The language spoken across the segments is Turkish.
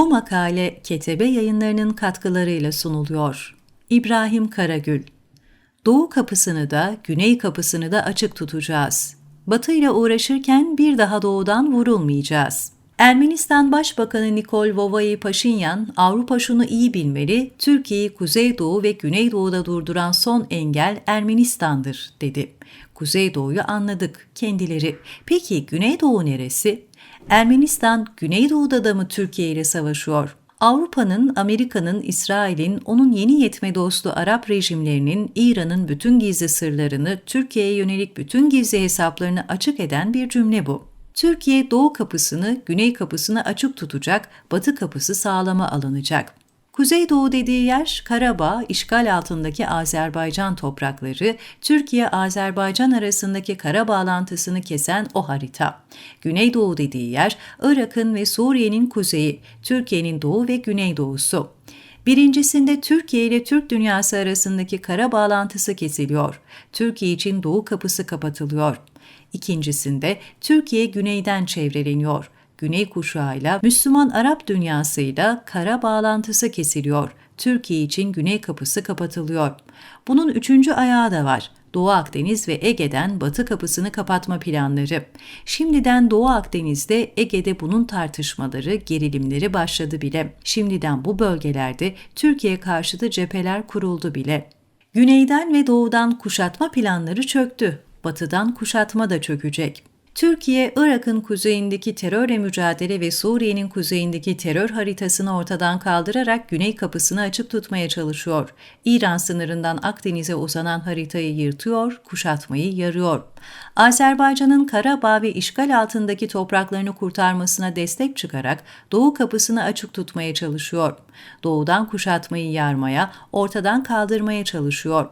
Bu makale Ketebe yayınlarının katkılarıyla sunuluyor. İbrahim Karagül Doğu kapısını da, güney kapısını da açık tutacağız. Batı ile uğraşırken bir daha doğudan vurulmayacağız. Ermenistan Başbakanı Nikol Vovai Paşinyan, Avrupa şunu iyi bilmeli, Türkiye'yi Kuzeydoğu ve Güneydoğu'da durduran son engel Ermenistan'dır, dedi. Kuzeydoğu'yu anladık, kendileri. Peki Güneydoğu neresi? Ermenistan, Güneydoğu'da da mı Türkiye ile savaşıyor? Avrupa'nın, Amerika'nın, İsrail'in, onun yeni yetme dostu Arap rejimlerinin, İran'ın bütün gizli sırlarını, Türkiye'ye yönelik bütün gizli hesaplarını açık eden bir cümle bu. Türkiye doğu kapısını, güney kapısını açık tutacak, batı kapısı sağlama alınacak. Kuzeydoğu dediği yer Karabağ, işgal altındaki Azerbaycan toprakları, Türkiye-Azerbaycan arasındaki kara bağlantısını kesen o harita. Güneydoğu dediği yer Irak'ın ve Suriye'nin kuzeyi, Türkiye'nin doğu ve güneydoğusu. Birincisinde Türkiye ile Türk dünyası arasındaki kara bağlantısı kesiliyor. Türkiye için doğu kapısı kapatılıyor. İkincisinde Türkiye güneyden çevreleniyor. Güney kuşağıyla Müslüman Arap dünyasıyla kara bağlantısı kesiliyor. Türkiye için güney kapısı kapatılıyor. Bunun üçüncü ayağı da var. Doğu Akdeniz ve Ege'den batı kapısını kapatma planları. Şimdiden Doğu Akdeniz'de, Ege'de bunun tartışmaları, gerilimleri başladı bile. Şimdiden bu bölgelerde Türkiye karşıtı cepheler kuruldu bile. Güneyden ve doğudan kuşatma planları çöktü. Batıdan kuşatma da çökecek. Türkiye, Irak'ın kuzeyindeki terörle mücadele ve Suriye'nin kuzeyindeki terör haritasını ortadan kaldırarak güney kapısını açık tutmaya çalışıyor. İran sınırından Akdeniz'e uzanan haritayı yırtıyor, kuşatmayı yarıyor. Azerbaycan'ın Karabağ ve işgal altındaki topraklarını kurtarmasına destek çıkarak doğu kapısını açık tutmaya çalışıyor. Doğudan kuşatmayı yarmaya, ortadan kaldırmaya çalışıyor.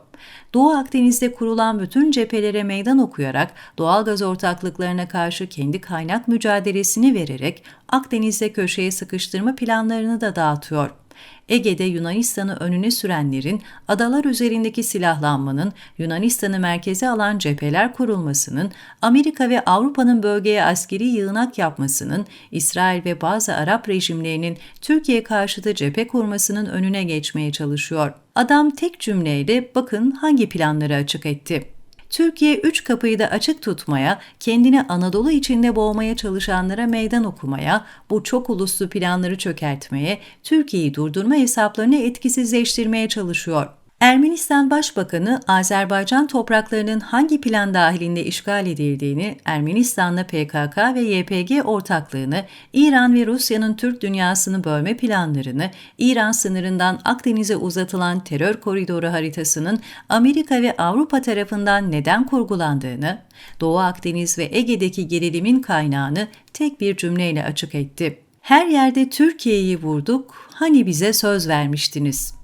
Doğu Akdeniz'de kurulan bütün cephelere meydan okuyarak doğal gaz ortaklıklarına karşı kendi kaynak mücadelesini vererek Akdeniz'de köşeye sıkıştırma planlarını da dağıtıyor. Ege'de Yunanistan'ı önüne sürenlerin adalar üzerindeki silahlanmanın, Yunanistan'ı merkeze alan cepheler kurulmasının, Amerika ve Avrupa'nın bölgeye askeri yığınak yapmasının, İsrail ve bazı Arap rejimlerinin Türkiye karşıtı cephe kurmasının önüne geçmeye çalışıyor. Adam tek cümleyle bakın hangi planları açık etti. Türkiye üç kapıyı da açık tutmaya, kendini Anadolu içinde boğmaya çalışanlara meydan okumaya, bu çok uluslu planları çökertmeye, Türkiye'yi durdurma hesaplarını etkisizleştirmeye çalışıyor. Ermenistan Başbakanı Azerbaycan topraklarının hangi plan dahilinde işgal edildiğini, Ermenistan'la PKK ve YPG ortaklığını, İran ve Rusya'nın Türk dünyasını bölme planlarını, İran sınırından Akdeniz'e uzatılan terör koridoru haritasının Amerika ve Avrupa tarafından neden kurgulandığını, Doğu Akdeniz ve Ege'deki gerilimin kaynağını tek bir cümleyle açık etti. Her yerde Türkiye'yi vurduk, hani bize söz vermiştiniz.''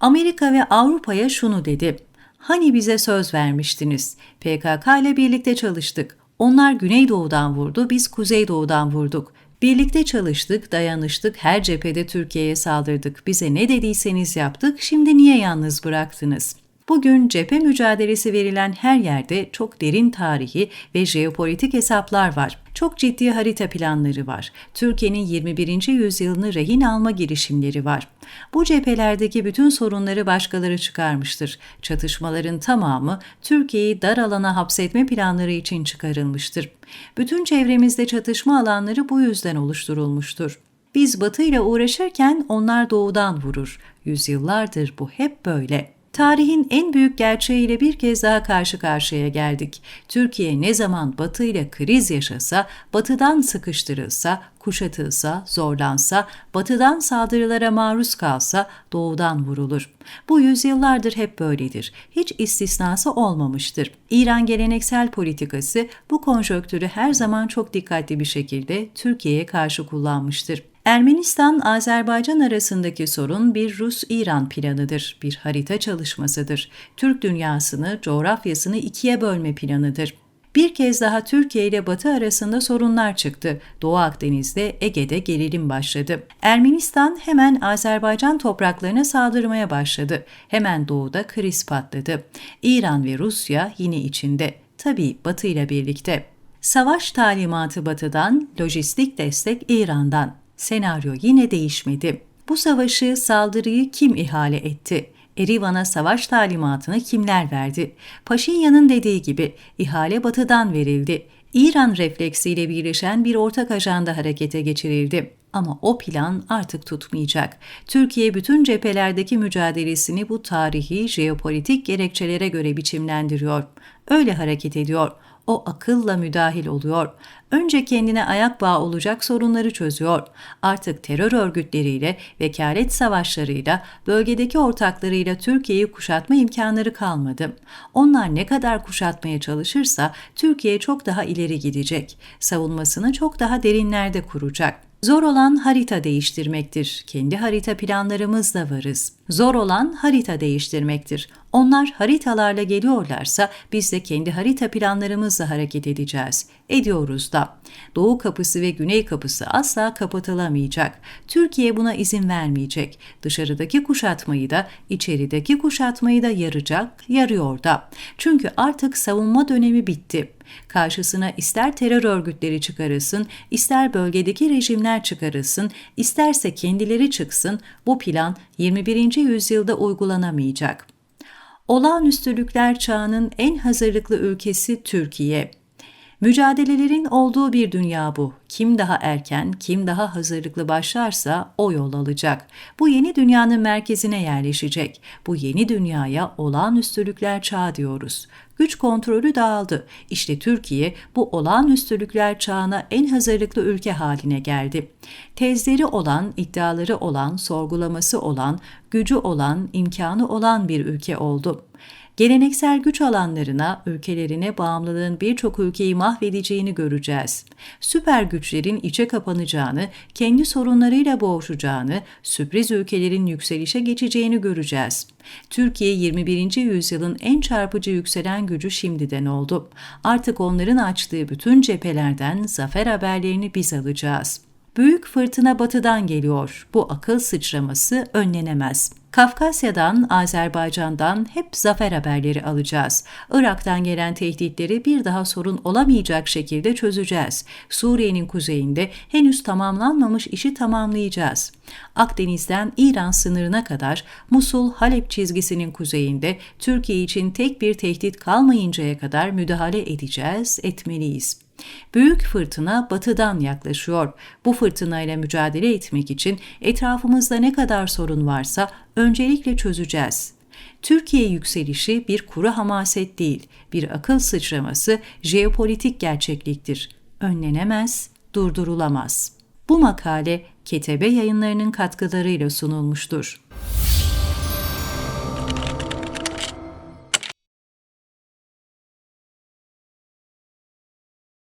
Amerika ve Avrupa'ya şunu dedi. Hani bize söz vermiştiniz. PKK ile birlikte çalıştık. Onlar Güneydoğu'dan vurdu, biz Kuzeydoğu'dan vurduk. Birlikte çalıştık, dayanıştık, her cephede Türkiye'ye saldırdık. Bize ne dediyseniz yaptık, şimdi niye yalnız bıraktınız? Bugün cephe mücadelesi verilen her yerde çok derin tarihi ve jeopolitik hesaplar var. Çok ciddi harita planları var. Türkiye'nin 21. yüzyılını rehin alma girişimleri var. Bu cephelerdeki bütün sorunları başkaları çıkarmıştır. Çatışmaların tamamı Türkiye'yi dar alana hapsetme planları için çıkarılmıştır. Bütün çevremizde çatışma alanları bu yüzden oluşturulmuştur. Biz batı ile uğraşırken onlar doğudan vurur. Yüzyıllardır bu hep böyle. Tarihin en büyük gerçeğiyle bir kez daha karşı karşıya geldik. Türkiye ne zaman Batı ile kriz yaşasa, Batı'dan sıkıştırılsa, kuşatılsa, zorlansa, Batı'dan saldırılara maruz kalsa Doğu'dan vurulur. Bu yüzyıllardır hep böyledir. Hiç istisnası olmamıştır. İran geleneksel politikası bu konjonktürü her zaman çok dikkatli bir şekilde Türkiye'ye karşı kullanmıştır. Ermenistan-Azerbaycan arasındaki sorun bir Rus-İran planıdır, bir harita çalışmasıdır. Türk dünyasını, coğrafyasını ikiye bölme planıdır. Bir kez daha Türkiye ile Batı arasında sorunlar çıktı. Doğu Akdeniz'de, Ege'de gerilim başladı. Ermenistan hemen Azerbaycan topraklarına saldırmaya başladı. Hemen doğuda kriz patladı. İran ve Rusya yine içinde. Tabii Batı ile birlikte. Savaş talimatı Batı'dan, lojistik destek İran'dan. Senaryo yine değişmedi. Bu savaşı, saldırıyı kim ihale etti? Erivan'a savaş talimatını kimler verdi? Paşinyan'ın dediği gibi ihale batıdan verildi. İran refleksiyle birleşen bir ortak ajanda harekete geçirildi. Ama o plan artık tutmayacak. Türkiye bütün cephelerdeki mücadelesini bu tarihi, jeopolitik gerekçelere göre biçimlendiriyor. Öyle hareket ediyor o akılla müdahil oluyor. Önce kendine ayak bağı olacak sorunları çözüyor. Artık terör örgütleriyle, vekalet savaşlarıyla, bölgedeki ortaklarıyla Türkiye'yi kuşatma imkanları kalmadı. Onlar ne kadar kuşatmaya çalışırsa Türkiye çok daha ileri gidecek. Savunmasını çok daha derinlerde kuracak. Zor olan harita değiştirmektir. Kendi harita planlarımızla varız. Zor olan harita değiştirmektir. Onlar haritalarla geliyorlarsa biz de kendi harita planlarımızla hareket edeceğiz. Ediyoruz da. Doğu kapısı ve güney kapısı asla kapatılamayacak. Türkiye buna izin vermeyecek. Dışarıdaki kuşatmayı da, içerideki kuşatmayı da yaracak, yarıyor da. Çünkü artık savunma dönemi bitti. Karşısına ister terör örgütleri çıkarılsın, ister bölgedeki rejimler çıkarılsın, isterse kendileri çıksın, bu plan 21. yüzyılda uygulanamayacak. Olağanüstülükler çağının en hazırlıklı ülkesi Türkiye. Mücadelelerin olduğu bir dünya bu. Kim daha erken, kim daha hazırlıklı başlarsa o yol alacak. Bu yeni dünyanın merkezine yerleşecek. Bu yeni dünyaya olağanüstülükler çağı diyoruz. Güç kontrolü dağıldı. İşte Türkiye bu olağanüstülükler çağına en hazırlıklı ülke haline geldi. Tezleri olan, iddiaları olan, sorgulaması olan, gücü olan, imkanı olan bir ülke oldu. Geleneksel güç alanlarına, ülkelerine bağımlılığın birçok ülkeyi mahvedeceğini göreceğiz. Süper güçlerin içe kapanacağını, kendi sorunlarıyla boğuşacağını, sürpriz ülkelerin yükselişe geçeceğini göreceğiz. Türkiye 21. yüzyılın en çarpıcı yükselen gücü şimdiden oldu. Artık onların açtığı bütün cephelerden zafer haberlerini biz alacağız. Büyük fırtına batıdan geliyor. Bu akıl sıçraması önlenemez. Kafkasya'dan, Azerbaycan'dan hep zafer haberleri alacağız. Irak'tan gelen tehditleri bir daha sorun olamayacak şekilde çözeceğiz. Suriye'nin kuzeyinde henüz tamamlanmamış işi tamamlayacağız. Akdeniz'den İran sınırına kadar Musul-Halep çizgisinin kuzeyinde Türkiye için tek bir tehdit kalmayıncaya kadar müdahale edeceğiz, etmeliyiz. Büyük fırtına batıdan yaklaşıyor. Bu fırtınayla mücadele etmek için etrafımızda ne kadar sorun varsa öncelikle çözeceğiz. Türkiye yükselişi bir kuru hamaset değil, bir akıl sıçraması, jeopolitik gerçekliktir. Önlenemez, durdurulamaz. Bu makale Ketebe yayınlarının katkılarıyla sunulmuştur.